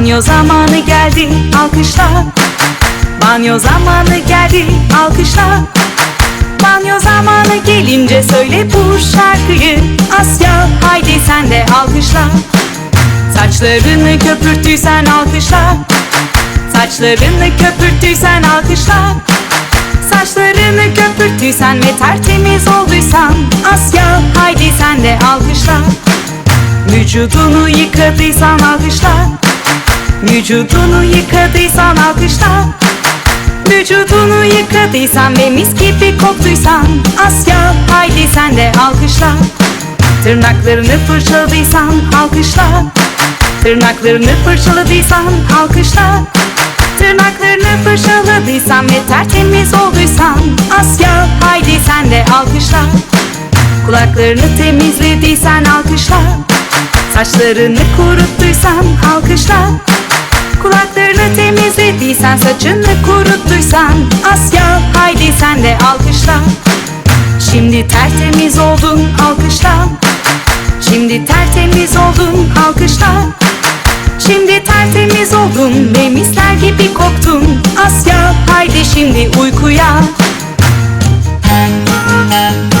Banyo zamanı geldi alkışla. Banyo zamanı geldi alkışla. Banyo zamanı gelince söyle bu şarkıyı. Asya haydi sen de alkışla. Saçlarını köpürttüysen alkışla. Saçlarını köpürttüysen alkışla. Saçlarını köpürttüysen ve tertemiz olduysan. Asya haydi sen de alkışla. Vücudunu yıkadıysan alkışla Vücudunu yıkadıysan alkışla. Vücudunu yıkadıysan ve mis gibi koktuysan Asya haydi sen de alkışla. Tırnaklarını fırçaladıysan alkışla. Tırnaklarını fırçaladıysan alkışla. Tırnaklarını fırçaladıysan ve tertemiz olduysan Asya haydi sen de alkışla. Kulaklarını temizlediysen alkışla. Saçlarını kuruttuysan alkışla sen saçını kuruttuysan Asya haydi sen de alkışla. Şimdi tertemiz oldun alkışla. Şimdi tertemiz oldun alkışla. Şimdi tertemiz oldun ve misler gibi koktun. Asya haydi şimdi uykuya. Müzik